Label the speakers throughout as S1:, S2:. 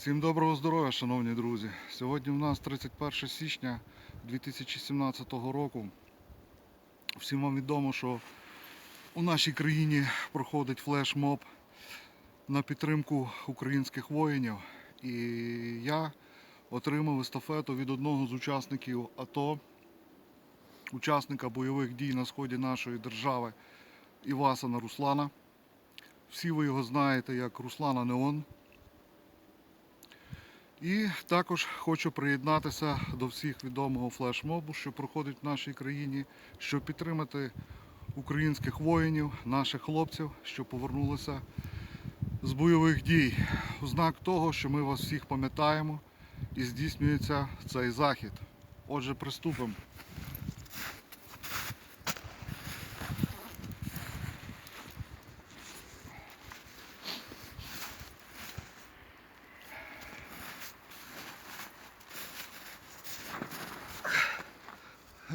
S1: Всім доброго здоров'я, шановні друзі. Сьогодні у нас 31 січня 2017 року. Всім вам відомо, що у нашій країні проходить флешмоб на підтримку українських воїнів. І я отримав естафету від одного з учасників АТО, учасника бойових дій на сході нашої держави Івасана Руслана. Всі ви його знаєте як Руслана Неон. І також хочу приєднатися до всіх відомого флешмобу, що проходить в нашій країні, щоб підтримати українських воїнів, наших хлопців, що повернулися з бойових дій. У знак того, що ми вас всіх пам'ятаємо і здійснюється цей захід. Отже, приступимо.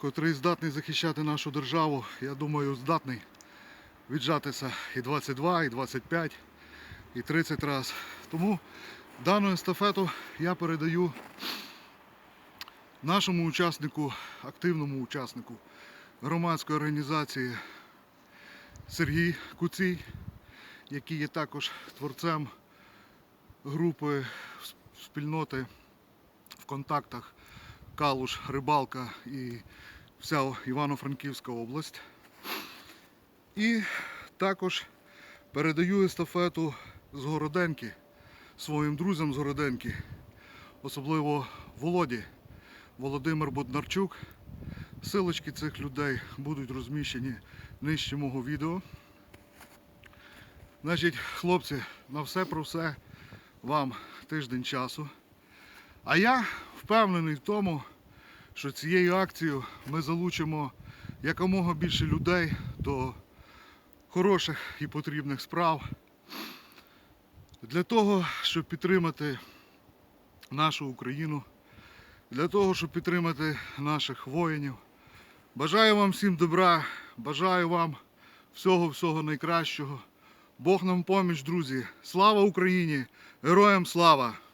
S1: котрий здатний захищати нашу державу, я думаю, здатний віджатися і 22, і 25, і 30 разів. Тому дану естафету я передаю нашому учаснику, активному учаснику громадської організації Сергій Куцій, який є також творцем групи спільноти в контактах Калуш, Рибалка і вся Івано-Франківська область. І також передаю естафету з Городенки своїм друзям з Городенки, особливо Володі, Володимир Боднарчук. Силочки цих людей будуть розміщені нижче мого відео. Значить, хлопці, на все про все вам тиждень часу. А я впевнений в тому, що цією акцією ми залучимо якомога більше людей до хороших і потрібних справ для того, щоб підтримати нашу Україну, для того, щоб підтримати наших воїнів. Бажаю вам всім добра, бажаю вам всього-всього найкращого. Бог нам поміч, друзі. Слава Україні! Героям слава!